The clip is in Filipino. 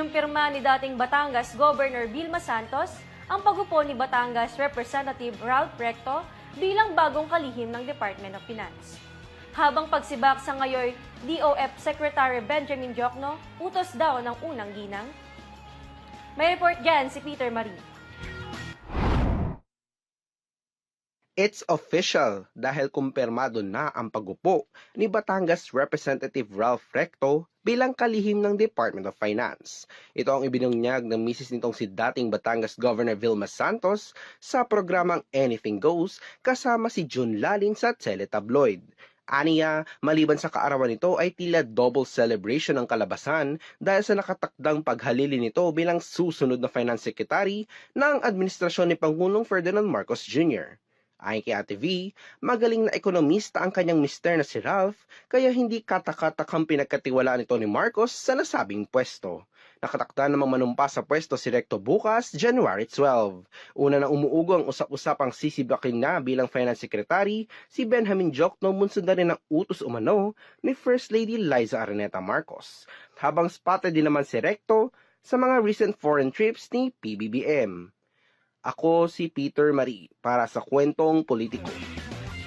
Kinumpirma ni dating Batangas Governor Vilma Santos ang pagupo ni Batangas Representative Ralph Recto bilang bagong kalihim ng Department of Finance. Habang pagsibak sa ngayon DOF Secretary Benjamin Jokno, utos daw ng unang ginang. May report dyan si Peter Marie. It's official dahil kumpirmado na ang pagupo ni Batangas Representative Ralph Recto bilang kalihim ng Department of Finance. Ito ang ibinunyag ng misis nitong si dating Batangas Governor Vilma Santos sa programang Anything Goes kasama si June Lalin sa Teletabloid. Aniya, maliban sa kaarawan nito ay tila double celebration ng kalabasan dahil sa nakatakdang paghalili nito bilang susunod na Finance Secretary ng administrasyon ni Pangulong Ferdinand Marcos Jr. Ayon kay Ate V, magaling na ekonomista ang kanyang mister na si Ralph, kaya hindi katakatakang pinagkatiwalaan nito ni Marcos sa nasabing pwesto. Nakatakda namang manumpa sa pwesto si Recto bukas, January 12. Una na umuugo ang usap-usapang sisibakin na bilang Finance Secretary, si Benjamin Jokno munsundan rin ng utos umano ni First Lady Liza Araneta Marcos. Habang spotted din naman si Recto sa mga recent foreign trips ni PBBM. Ako si Peter Marie para sa Kwentong Politiko.